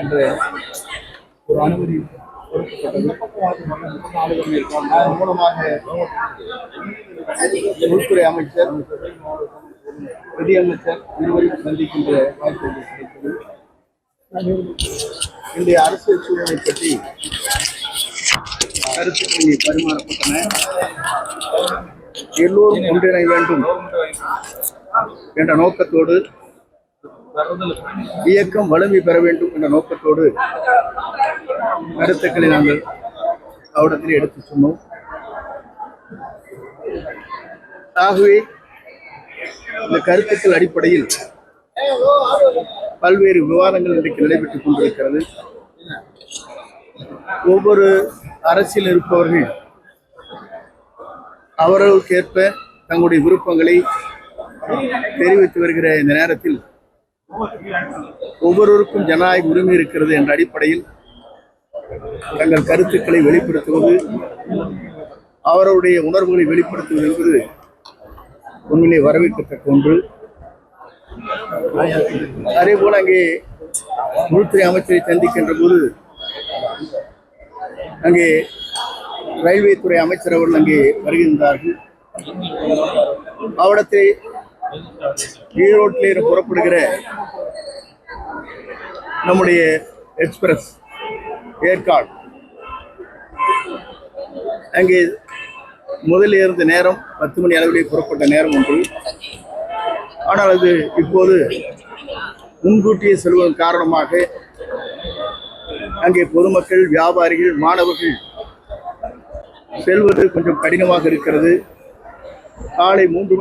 என்ற ஒரு அனுமதி கொடுக்கப்பட்டது. மூலமாக உள்துறை அமைச்சர் நிதியமைச்சர் இருவரும் சந்திக்கின்ற வாய்ப்பு கிடைத்தது. இன்றைய அரசியல் சூழலை பற்றி கருத்துக்கள் பரிமாறப்பட்டன. எல்லோரும் ஒன்றிணை வேண்டும் என்ற நோக்கத்தோடு இயக்கம் வலிமை பெற வேண்டும் என்ற நோக்கத்தோடு கருத்துக்களை நாங்கள் அவடத்தில் எடுத்து சொன்னோம். ஆகவே இந்த கருத்துக்கள் அடிப்படையில் பல்வேறு விவாதங்கள் இன்றைக்கு நடைபெற்றுக் கொண்டிருக்கிறது. ஒவ்வொரு அரசியல் இருப்பவர்கள் அவர்களுக்கேற்ப தங்களுடைய விருப்பங்களை தெரிவித்து வருகிற இந்த நேரத்தில் ஒவ்வொருவருக்கும் ஜனநாயக உரிமை இருக்கிறது என்ற அடிப்படையில் தங்கள் கருத்துக்களை வெளிப்படுத்துவது அவருடைய உணர்வுகளை வெளிப்படுத்துவது என்பது உண்மையிலே வரவேற்கத்தக்க ஒன்று. அதே போல அங்கே உள்துறை அமைச்சரை சந்திக்கின்ற போது அங்கே ரயில்வே துறை அமைச்சர் அவர்கள் அங்கே வருகின்றார்கள். அவடத்தை ஈரோட்டில் இருந்து புறப்படுகிற நம்முடைய எக்ஸ்பிரஸ் ஏற்காடு. அங்கே முதலில் இருந்த நேரம் பத்து மணி அளவிலே புறப்பட்ட நேரம் ஒன்று. ஆனால் அது இப்போது முன்கூட்டியே செல்வதன் காரணமாக அங்கே பொதுமக்கள் வியாபாரிகள் மாணவர்கள் செல்வது கொஞ்சம் கடினமாக இருக்கிறது. காலை மூன்று